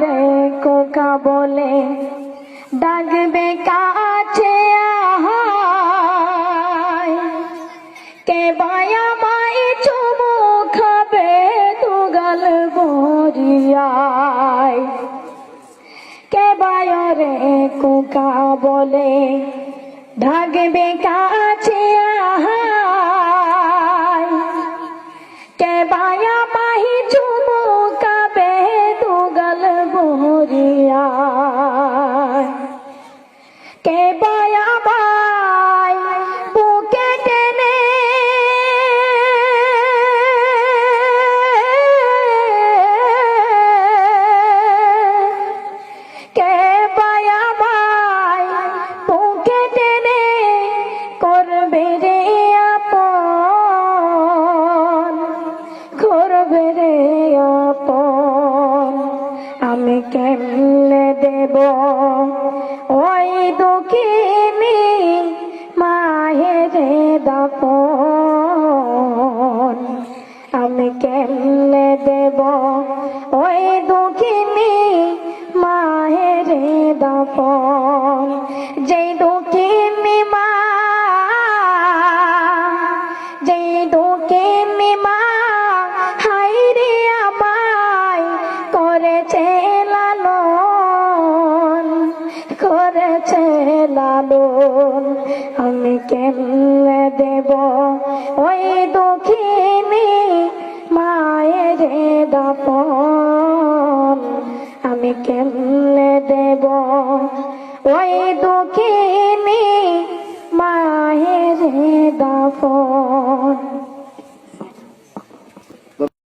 রে কোকা বলে, ডাকবে কাছে কে বায়া মাই চুমু খাবে দুগাল বরিয়ায় কে বায়া রে কোকা বলে, ডাকবে কাছে কেমনে দেব? ওই দুঃখিনী মায়েরে দাপন। আমি কেমনে দেব? ওই দুঃখিনী মায়েরে দাপন। যেই দুঃখিনী মা, যেই দুঃখিনী করেছে লালন। আমি কেমনে দেব? ওই দুঃখিনী মায়ের দাপ আমি কেমনে দেব? ওই